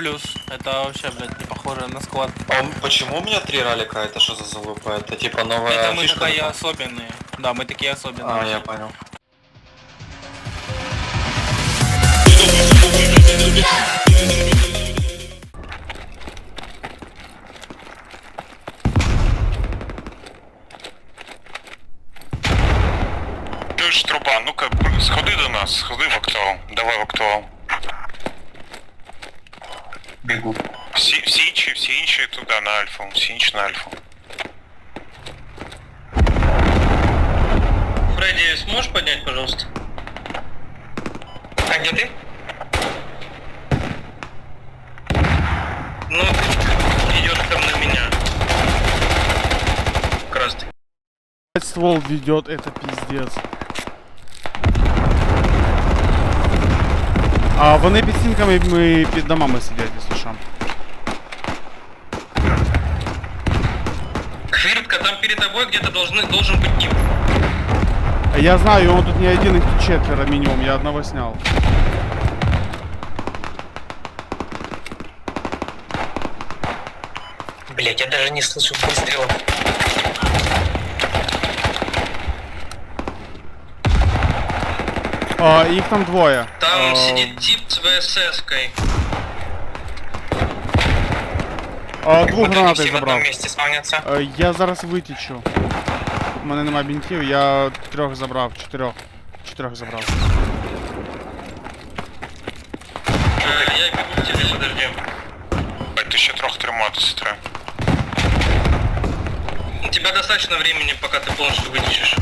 плюс. Это вообще, блядь, не похоже на склад. А почему у меня три ралика? Это что за залупа? Это типа новая Это мы фишка? такие особенные. Да, мы такие особенные. А, я понял. Чуєш, труба, ну-ка, сходи до нас, сходи в актуал. Давай в актуал Бегу. Всі, всі інші, всі інші туди на альфу, всі інші на альфу. Фредди, сможешь поднять, пожалуйста? А где ты? Ну, идет прям на меня. Как раз таки. ствол ведет, это пиздец. А вони під стінками ми під домами сидять, якщо що. Хвиртка, там перед тобой где-то должны, должен быть тип. Я знаю, он тут не один, их тут четверо минимум, я одного снял. Блять, я даже не слышу выстрелов. А, их там двое. Там А, сидит тип с ВСС-кой. А, двох гранати все в одном забрав. месте спавнятся. Е, Я зараз витічу. У мене немає бінтів, я трьох забрав, чотирьох. Чотирьох забрав. Э, я бегу к тебе, подожди. Бать, ти ще трохи триматися треба. У тебя достаточно времени, пока ты полностью вытечешь.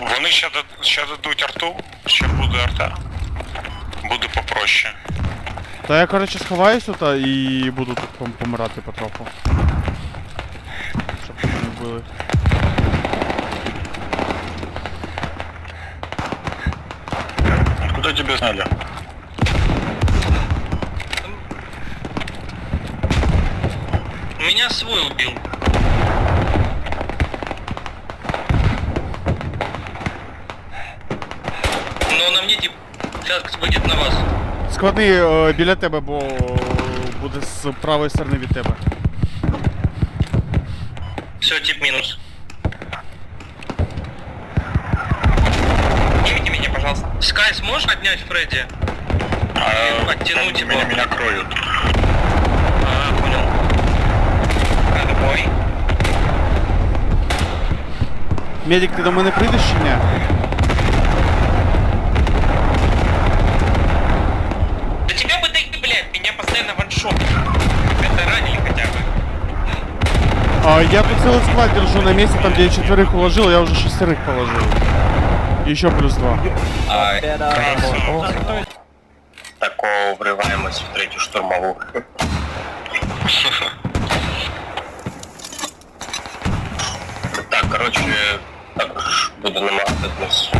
Вони ще, ще дадуть арту, ще буде арта. Буде попроще. Та я, коротше, сховаюсь тут а, і буду тут пом- помирати потроху. Щоб мене не вбили. Куди тебе знали? Меня свой убил. на мне тип сейчас выйдет на вас. Складний е, біля тебе, бо буде з правої сторони від тебе. Все, тип минус. Снимите меня, пожалуйста. Скай, сможешь поднять Фредди? А, Оттянуть его. меня, меня кроют. А, понял. Надо бой. Медик, ти до мене прийдеш чи ні? А, я тут целый склад держу на месте, там где я четверых уложил, я уже шестерых положил. Еще плюс два. Такого вриваємось в третю штурмову. Так, коротше, також буду намагатись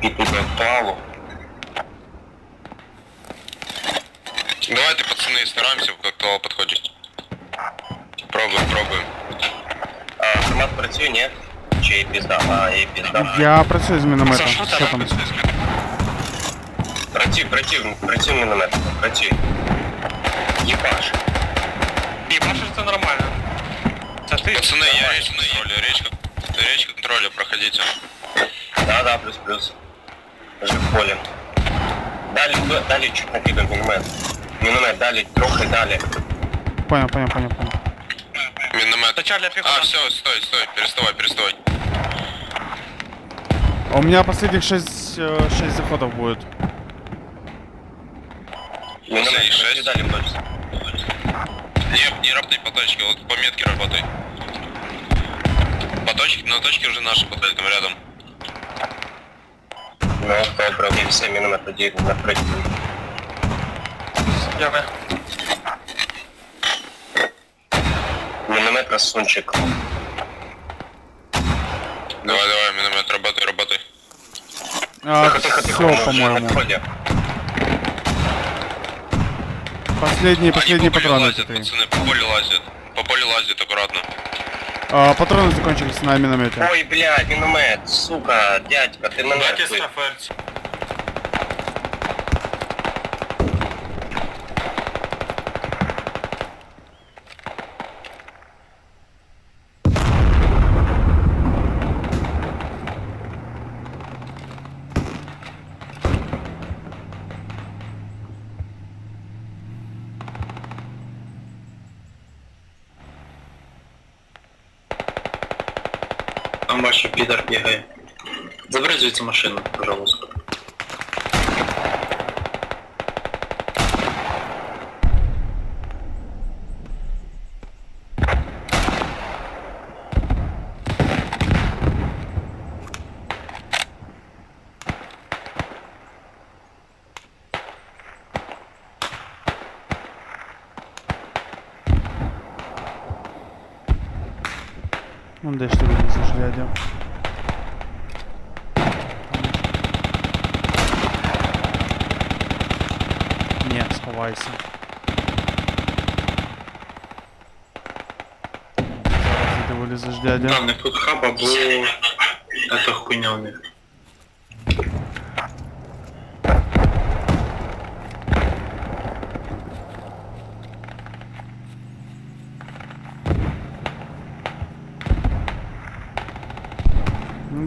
піти до актуалу. Давайте, пацаны, стараемся к актуал подходить. Пробуем, пробуем. А, автомат працює, ні? Чи є пізда? А, є пізда. Я працюю з мінометом. Саша, Що там? Працюй, працюй, працюй міномет, працюй. Єбаш. Ебашишь, это нормально. Пацаны, я речь контроля, речь, речь контроля, проходите. Да, да, плюс-плюс. Вже в полі. Далі, далі чуть накидав міномет. Міномет, далі, трохи далі. Понял, понял, понял, понял. Миномет. А, все, стой, стой, переставай, переставай. А у меня последних шесть, э, шесть заходов будет. Міномет, Последніх працюй шесть. далі, точно. Не, не работай по точке, вот по метке работай. По точке, на точке уже наши подходят там рядом. Ну, добре, окей, все, міномет тоді напроти. Дякую. красунчик. Давай, давай, миномет, работай, работай. А, Тихо, тихо, тихо, все, на по-моему. Последние, последние Они по полю патроны. лазят, пацаны, по полю лазят. По полю лазят аккуратно. А, патроны закончились на миномете. Ой, блядь, міномет, сука, дядька, ти мене... Дайте. Там ваш підар бігає. Забери звідси машину, пожалуйста. Ну де ж ти вилізеш, дядя? Ні, сховайся. Зараз ти вилізеш, дядя. Да, у них тут хаб або... Это хуйня у них.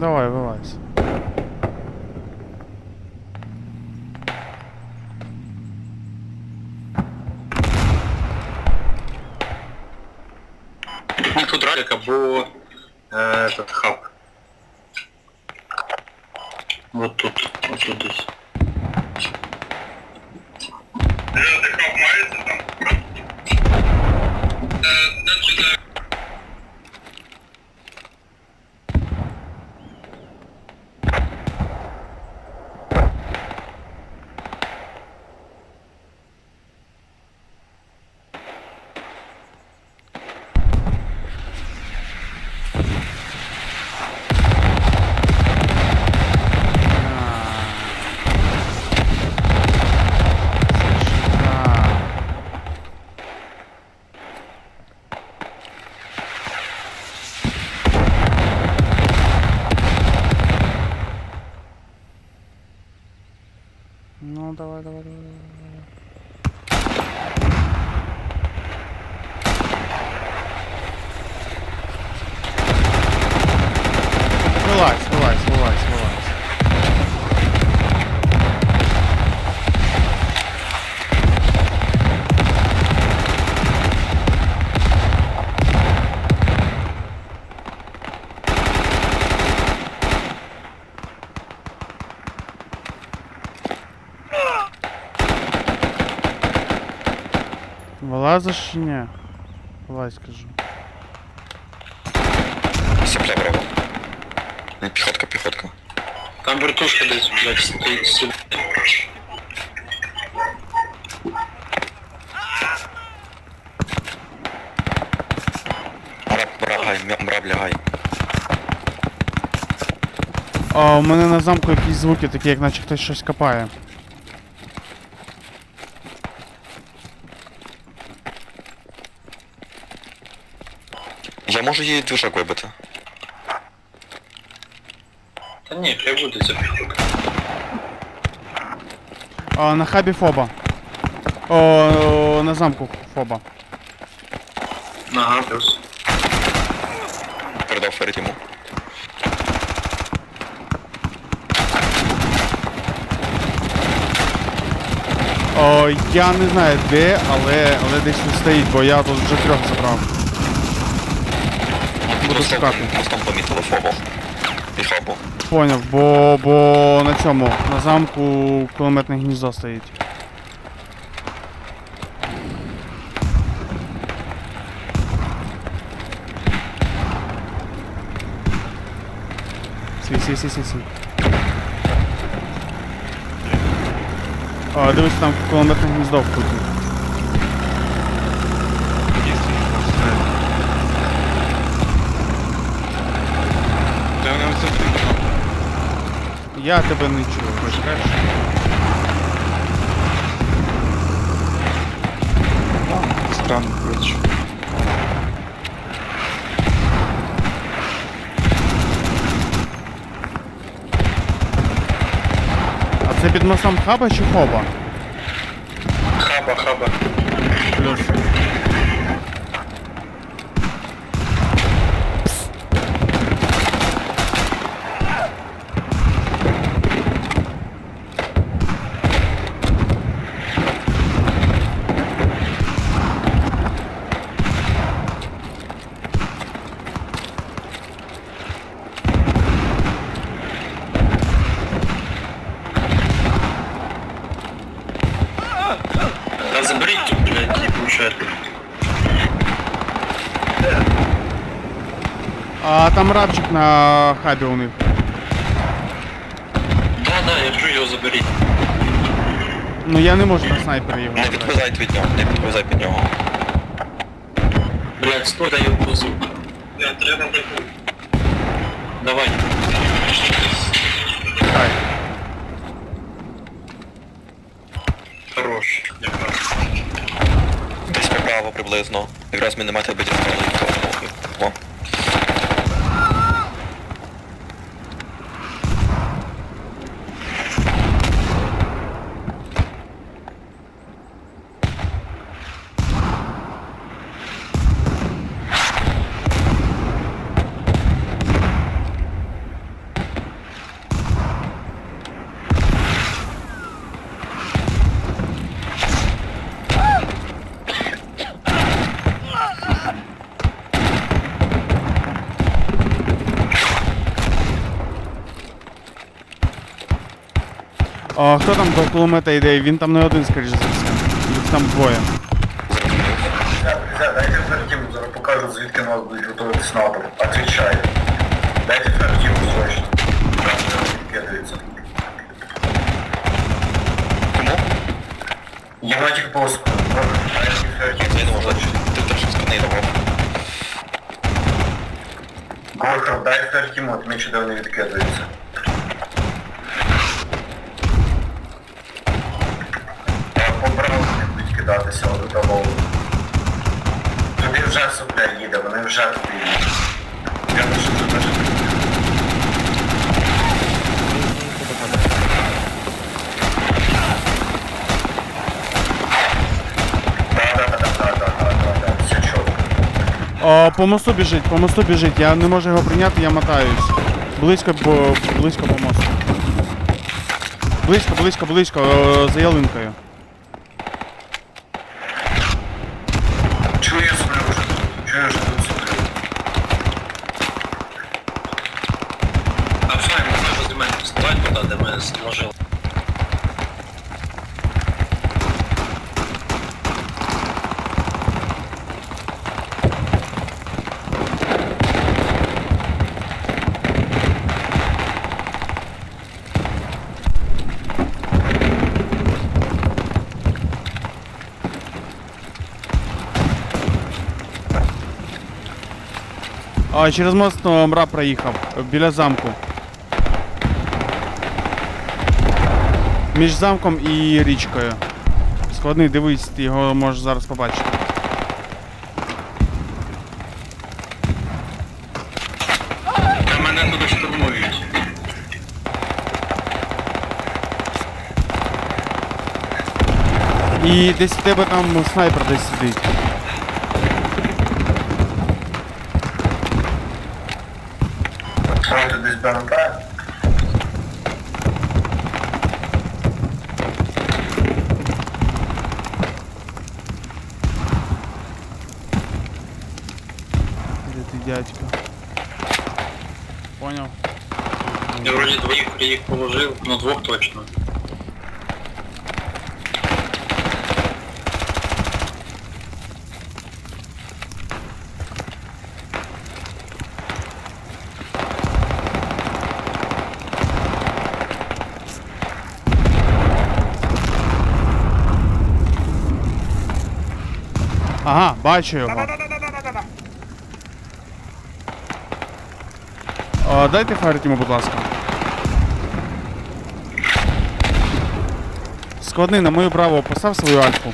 Давай, вилазь. У них тут ралик або... Э, этот хаб. Вот тут, вот тут десь. Ну Чи ні? Вилазь, кажу. Сопля браво. Не, піхотка, піхотка. Там вертушка десь, блядь, стоїть сюди. Мраб, мрабгай, мраб лягай. А, у мене на замку якісь звуки такі, як наче хтось щось копає. Можу її движок вибити. Та ні, хай буде ця піхотка. А, на хабі Фоба. О, на замку Фоба. Ага, плюс. Передав Феррит йому. О, я не знаю де, але, але десь він стоїть, бо я тут вже трьох забрав. Буду Мостом- помітили фобу. І хабу. Поняв, бо, бо на цьому, на замку кулеметне гніздо стоїть. Свій, свій, свій, свій, свій. А, дивись, там кулеметне гніздо в куті. Я тебе не чую. Странно, коротше. А це під мостом хаба чи хоба? Хаба, хаба. Плюс. А там рабчик на хабі у них. Да, да, я кажу, його заберіть. Ну я не можу на снайпері його. Не забрати. підповзайте від нього, не підповзай під нього. Блядь, стой, дай його повзу. Давай. Хай. Хорош. Якраз. Десь право приблизно. Якраз міномети би дістали. О. А, хто там до кулемета йде? Він там не один, скоріш за все. Їх там двоє. Нельзя, дайте Фертиму, зараз покажу, звідки нас будуть готувати снайпер. Отвечаю. Дайте Фертиму срочно. Кидається. Кому? Єнотик Поску. Дайте Фертиму Я не можу. срочно. Ти теж складний давав. Горхов, дай Фертиму, от мені чудово не відкидається. Кидатися до того. Туди вже сопля їде, вони вже туди їдуть. Я все чітко. О, по мосту біжить, по мосту біжить. Я не можу його прийняти, я мотаюсь. Близько, бо близько по мосту. Близько, близько, близько, о, за ялинкою. Чую сплю вже тут, чую, що тут сплю. А все, я можу возле мене вставати туди, де ми зложили. А, через мост мрап проїхав, біля замку. Між замком і річкою. Складний, дивись, ти його можеш зараз побачити. Та мене туди штурмують. І десь в тебе там снайпер десь сидить. вроді двоїх їх положив, ну двох точно. Ага, бачу його. О, дайте фарить йому, будь ласка. Складний, на мою право постав свою альфу.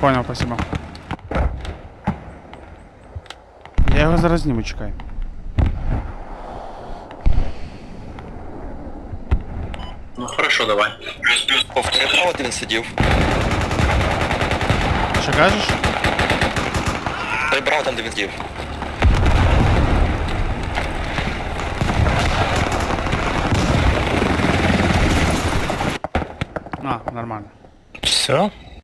Понял, спасибо. Я його зараз зніму, чекай. Ну хорошо, давай. Повтори право, де він сидів. Що кажеш? Дай право там, де він сидів. А, нормально. Все?